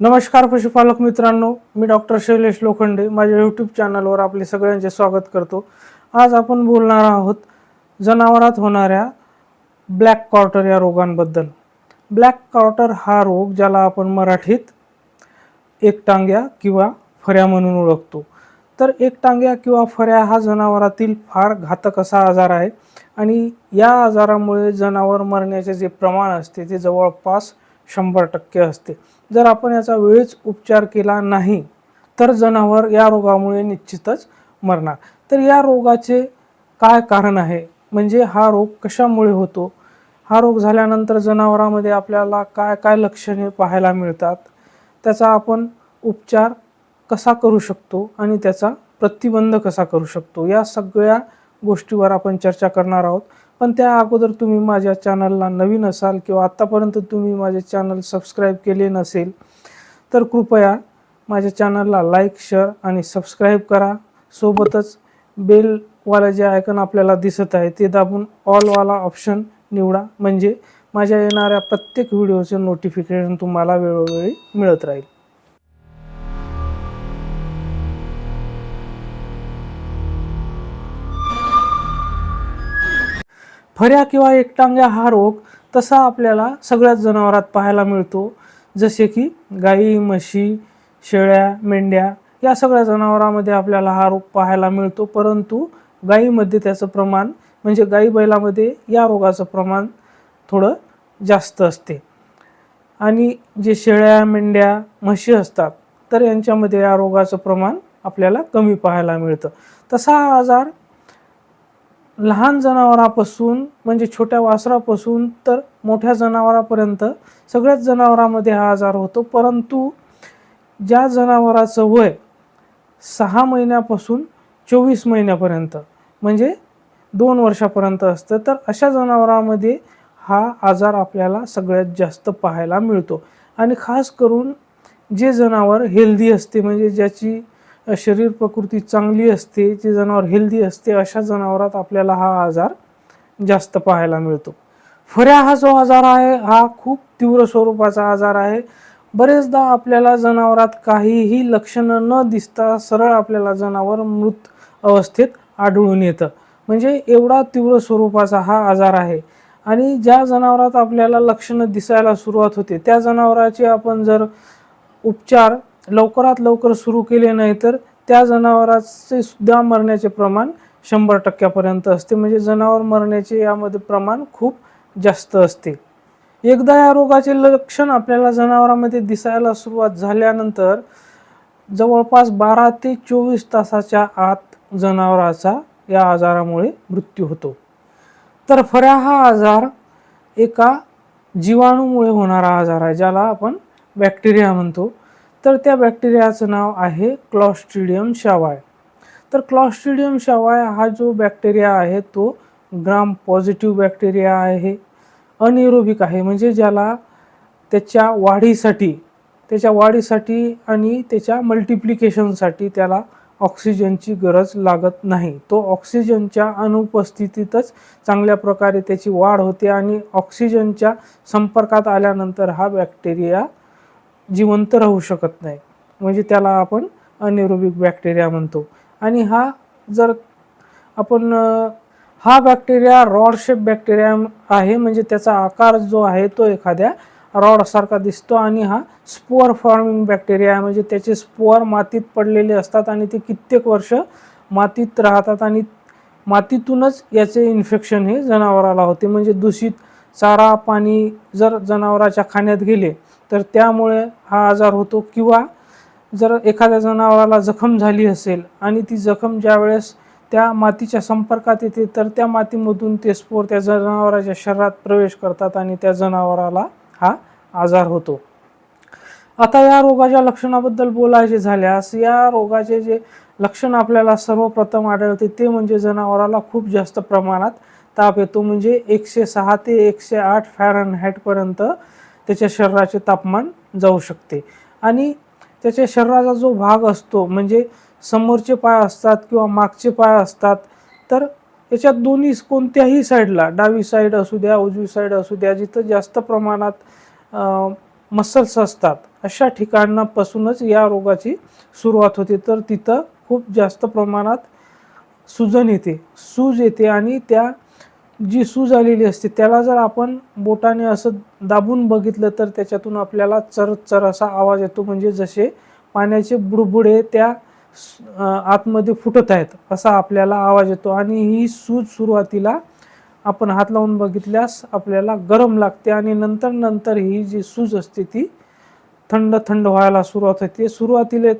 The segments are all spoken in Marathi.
नमस्कार पशुपालक मित्रांनो मी डॉक्टर शैलेश लोखंडे. माझ्या यूट्यूब चॅनलवर आपले सगळ्यांचे स्वागत करतो. आज आपण बोलणार आहोत जनावरात होणाऱ्या ब्लॅक कॉर्टर या रोगांबद्दल. ब्लॅक कॉर्टर हा रोग ज्याला आपण मराठीत एकटांग्या किंवा फऱ्या म्हणून ओळखतो. तर एकटांग्या किंवा फऱ्या हा जनावरातील फार घातक असा आजार आहे आणि या आजारामुळे जनावर मरण्याचे जे प्रमाण असते ते जवळपास शंभर टक्के असते. जर आपण याचा वेळीच उपचार केला नाही तर जनावर या रोगामुळे निश्चितच मरणार. तर या रोगाचे काय कारण आहे? म्हणजे हा रोग कशामुळे होतो? हा रोग झाल्यानंतर जनावरांमध्ये आपल्याला काय काय लक्षणे पाहायला मिळतात? त्याचा आपण उपचार कसा करू शकतो? आणि त्याचा प्रतिबंध कसा करू शकतो? या सगळ्या गोष्टीवर आपण चर्चा करणार आहोत. पण त्या अगोदर तुम्ही माझ्या चॅनलला नवीन असाल किंवा आत्तापर्यंत तुम्ही माझे चॅनल सबस्क्राईब केले नसेल तर कृपया माझ्या चॅनलला लाईक शेअर आणि सबस्क्राईब करा. सोबतच बेलवाला जे आयकन आपल्याला दिसत आहे ते दाबून ऑलवाला ऑप्शन निवडा. म्हणजे माझ्या येणाऱ्या प्रत्येक व्हिडिओचे नोटिफिकेशन तुम्हाला वेळोवेळी मिळत राहील. फऱ्या किंवा एकटांग्या हा रोग तसा आपल्याला सगळ्याच जनावरात पाहायला मिळतो. जसे की गाई म्हशी शेळ्या मेंढ्या या सगळ्या जनावरांमध्ये आपल्याला हा रोग पाहायला मिळतो. परंतु गाईमध्ये त्याचं प्रमाण म्हणजे गाई बैलामध्ये या रोगाचं प्रमाण थोडं जास्त असते. आणि जे शेळ्या मेंढ्या म्हशी असतात तर यांच्यामध्ये या रोगाचं प्रमाण आपल्याला कमी पाहायला मिळतं. तसा हा आजार लहान जनावरापासून म्हणजे छोट्या वासरापासून तर मोठ्या जनावरापर्यंत सगळ्याच जनावरांमध्ये हा आजार होतो. परंतु ज्या जनावराचं वय सहा महिन्यापासून चोवीस महिन्यापर्यंत म्हणजे दोन वर्षापर्यंत असतं तर अशा जनावरांमध्ये हा आजार आपल्याला सगळ्यात जास्त पाहायला मिळतो. आणि खास करून जे जनावर हेल्दी असते म्हणजे ज्याची शरीर प्रकृती चांगली असते जे जनावर हेल्दी असते अशा जनावरात आपल्याला हा आजार जास्त पाहायला मिळतो. फऱ्या हा जो आजार आहे हा खूप तीव्र स्वरूपाचा आजार आहे. बरेचदा आपल्याला जनावरात काहीही लक्षणं न दिसता सरळ आपल्याला जनावर मृत अवस्थेत आढळून येतं. म्हणजे एवढा तीव्र स्वरूपाचा हा आजार आहे. आणि ज्या जनावरात आपल्याला लक्षणं दिसायला सुरुवात होते त्या जनावराचे आपण जर उपचार लवकरात लवकर सुरू केले नाही तर त्या जनावराचे सुद्धा मरण्याचे प्रमाण शंभर टक्क्यापर्यंत असते. म्हणजे जनावर मरण्याचे यामध्ये प्रमाण खूप जास्त असते. एकदा या रोगाचे लक्षण आपल्याला जनावरांमध्ये दिसायला सुरुवात झाल्यानंतर जवळपास बारा ते चोवीस तासाच्या आत जनावराचा या आजारामुळे मृत्यू होतो. तर फऱ्या हा आजार एका जीवाणूमुळे होणारा आजार आहे ज्याला आपण बॅक्टेरिया म्हणतो. तर त्या बॅक्टेरियाचं नाव आहे क्लॉस्ट्रिडियम शावाय तर क्लॉस्ट्रिडियम शावाय हा जो बॅक्टेरिया आहे तो ग्राम पॉझिटिव्ह बॅक्टेरिया आहे अनिरोबिक आहे. म्हणजे ज्याला त्याच्या वाढीसाठी त्याच्या वाढीसाठी आणि त्याच्या मल्टिप्लिकेशनसाठी त्याला ऑक्सिजनची गरज लागत नाही. तो ऑक्सिजनच्या अनुपस्थितीतच चांगल्या प्रकारे त्याची वाढ होते आणि ऑक्सिजनच्या संपर्कात आल्यानंतर हा बॅक्टेरिया जिवंत राहू शकत नाही. म्हणजे त्याला आपण अनिरोबिक बॅक्टेरिया म्हणतो. आणि हा जर आपण हा बॅक्टेरिया रॉड शेप बॅक्टेरिया आहे म्हणजे त्याचा आकार जो आहे तो एखाद्या रॉडसारखा दिसतो आणि हा स्पोअर फॉर्मिंग बॅक्टेरिया आहे. म्हणजे त्याचे स्पोअर मातीत पडलेले असतात आणि ते कित्येक वर्ष मातीत राहतात आणि मातीतूनच याचे इन्फेक्शन हे जनावराला होते. म्हणजे दूषित चारा पाणी जर जनावराच्या खाण्यात गेले तर त्यामुळे हा आजार होतो. किंवा जर एखाद्या जनावराला जखम झाली असेल आणि ती जखम ज्यावेळेस त्या मातीच्या संपर्कात येते तर त्या मातीमधून ते स्पोर त्या जनावराच्या शरीरात प्रवेश करतात आणि त्या जनावराला हा आजार होतो. आता या रोगाच्या लक्षणाबद्दल बोलायचे झाल्यास या रोगाचे जे लक्षण आपल्याला सर्वप्रथम आढळते ते म्हणजे जनावराला खूप जास्त प्रमाणात ताप येतो. म्हणजे एकशे सहा ते एकशे आठ फॅरनहाईटपर्यंत त्याच्या शरीराचे तापमान जाऊ शकते. आणि त्याच्या शरीराचा जो भाग असतो म्हणजे समोरचे पाय असतात किंवा मागचे पाय असतात तर याच्यात दोन्ही कोणत्याही साईडला डावी साईड असू द्या उजवी साईड असू द्या जिथं जास्त प्रमाणात मसल्स असतात अशा ठिकाणापासूनच या रोगाची सुरुवात होते. तर तिथं खूप जास्त प्रमाणात सुजन येते. सूज येते आणि त्या जी सूज आलेली असते त्याला जर आपण बोटाने असं दाबून बघितलं तर त्याच्यातून आपल्याला चर चर असा आवाज येतो. म्हणजे जसे पाण्याचे बुडबुडे त्या आतमध्ये फुटत आहेत असा आपल्याला आवाज येतो. आणि ही सूज सुरुवातीला आपण हात लावून बघितल्यास आपल्याला गरम लागते आणि नंतर नंतर ही जी सूज असते ती थंड थंड व्हायला सुरुवात होते. सुरुवातीला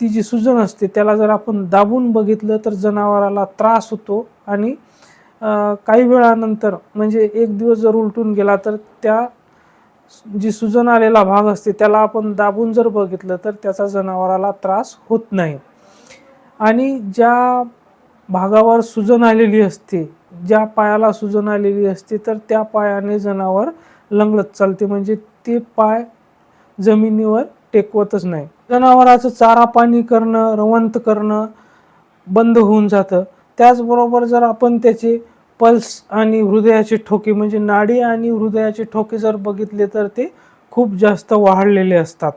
ती जी सुजन असते त्याला जर आपण दाबून बघितलं तर जनावराला त्रास होतो आणि काही वेळानंतर म्हणजे एक दिवस जर उलटून गेला तर त्या जी सुजन आलेला भाग असते त्याला आपण दाबून जर बघितलं तर त्याचा जनावराला त्रास होत नाही. आणि ज्या भागावर सुजन आलेली असते ज्या पायाला सुजन आलेली असते तर त्या पायाने जनावर लंगडत चालते. म्हणजे ते पाय जमिनीवर टेकवतच नाही. जनावराचं चारा पाणी करणं रवंत करणं बंद होऊन जातं. त्याचबरोबर जर आपण त्याचे पल्स आणि हृदयाचे ठोके म्हणजे नाडी आणि हृदयाचे ठोके जर बघितले तर ते खूप जास्त वाढलेले असतात.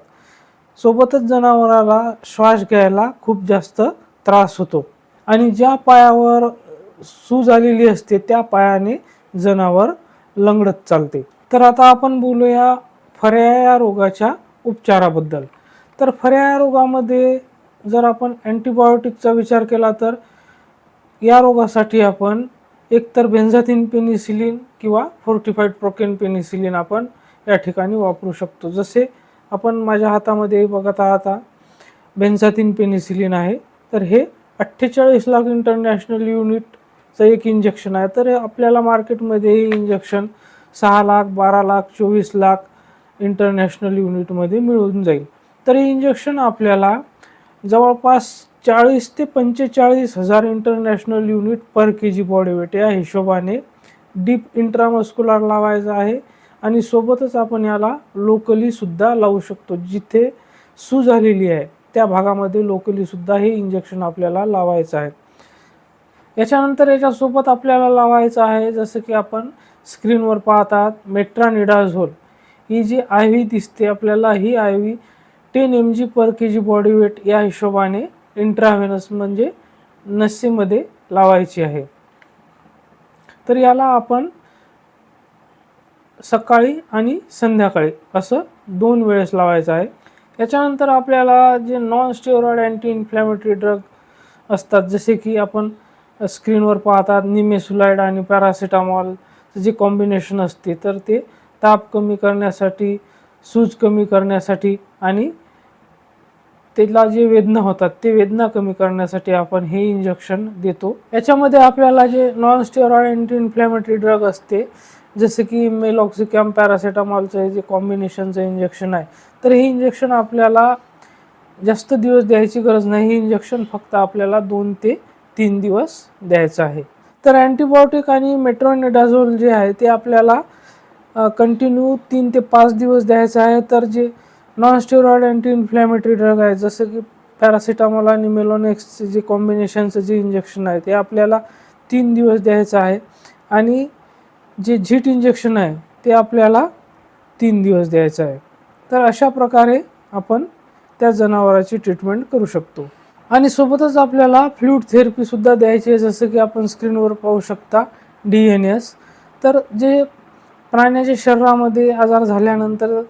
सोबतच जनावराला श्वास घ्यायला खूप जास्त त्रास होतो. आणि ज्या पायावर सूज आलेली असते त्या पायाने जनावर लंगडत चालते. तर आता आपण बोलूया फऱ्याया रोगाच्या उपचाराबद्दल. तर फऱ्या रोगामध्ये जर आपण अँटीबायोटिकचा विचार केला तर या रोगासाठी आपण एकतर बेन्झाथिन पेनिसिलिन किंवा फोर्टिफाईड प्रोकेन पेनिसिलिन आपण या ठिकाणी वापरू शकतो. जसे आपण माझ्या हातामध्ये बघत आहात हा बेन्झाथिन पेनिसिलिन आहे तर हे अठ्ठेचाळीस लाख इंटरनॅशनल युनिटचं एक इंजेक्शन आहे. तर आपल्याला मार्केटमध्ये हे इंजेक्शन सहा लाख बारा लाख चोवीस लाख इंटरनॅशनल युनिटमध्ये मिळून जाईल. तर हे इंजेक्शन आपल्याला जवळपास चाळीस ते पंचेचाळीस हजार international unit per K G body weight या हिशोबाने डीप इंट्रामस्क्युलर लावायचं आहे. आणि सोबतच आपण याला लोकलीसुद्धा लावू शकतो जिथे सू झालेली आहे. त्या भागामध्ये लोकलीसुद्धा हे इंजेक्शन आपल्याला लावायचं आहे. याच्यानंतर याच्यासोबत आपल्याला लावायचं आहे जसं की आपण स्क्रीनवर पाहतात मेट्रानिडाझोल ही जी आय व्ही दिसते आपल्याला ही I V ten M G per K G body weight या हिशोबाने इंट्राव्हेनस म्हणजे नसेमध्ये लावायची आहे. तर याला आपण सकाळी आणि संध्याकाळी असं दोन वेळेस लावायचं आहे. याच्यानंतर आपल्याला जे non steroid anti inflammatory drug असतात जसे की आपण स्क्रीनवर पाहतात निमेसुलाइड आणि पॅरासिटामॉल जे कॉम्बिनेशन असते तर ते ताप कमी करण्यासाठी सूज कमी करण्यासाठी आणि त्याला जे वेदना होतात ते वेदना कमी करण्यासाठी आपण हे इंजेक्शन देतो. याच्यामध्ये आपल्याला जे non steroid anti inflammatory drug असते जसं की मेलॉक्सिकॅम पॅरासिटामॉलचं हे जे कॉम्बिनेशनचं इंजेक्शन आहे तर हे इंजेक्शन आपल्याला जास्त दिवस द्यायची गरज नाही. हे इंजेक्शन फक्त आपल्याला दोन ते तीन दिवस द्यायचं आहे. तर अँटीबायोटिक आणि मेट्रोनिडाझोल जे आहे ते आपल्याला कंटिन्यू तीन ते पाच दिवस द्यायचं आहे. तर जे नॉनस्टेरॉइड अँटी इन्फ्लॅमेटरी ड्रग आहे. जसं की पॅरासिटामॉल आणि मेलोनेक्सचे जे कॉम्बिनेशनचं जे इंजेक्शन आहे ते आपल्याला तीन दिवस द्यायचं आहे. आणि जे झीट इंजेक्शन आहे ते आपल्याला तीन दिवस द्यायचं आहे. तर अशा प्रकारे आपण त्या जनावराची ट्रीटमेंट करू शकतो. आणि सोबतच आपल्याला फ्लूड थेरपीसुद्धा द्यायची आहे जसं की आपण स्क्रीनवर पाहू शकता डी एन एस तर जे प्राण्याच्या शरीरामध्ये आजार झाल्यानंतर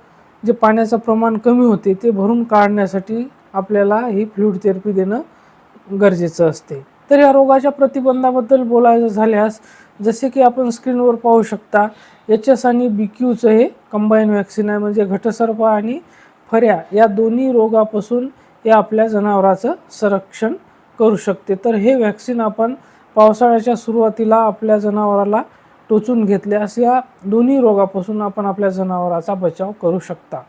जे पाण्याचं प्रमाण कमी होते ते भरून काढण्यासाठी आपल्याला ही फ्लूड थेरपी देणं गरजेचं असते. तर या रोगाच्या प्रतिबंधाबद्दल बोलायचं झाल्यास जसे की आपण स्क्रीनवर पाहू शकता एच एस आणि बी क्यूचं हे कंबाईन वॅक्सिन आहे म्हणजे घटसर्प आणि फऱ्या या दोन्ही रोगापासून हे आपल्या जनावराचं संरक्षण करू शकते. तर हे वॅक्सिन आपण पावसाळ्याच्या सुरुवातीला आपल्या जनावराला टोचून घेतल्यास या दोन्ही रोगापासून आपण आपल्या जनावराचा बचाव करू शकता.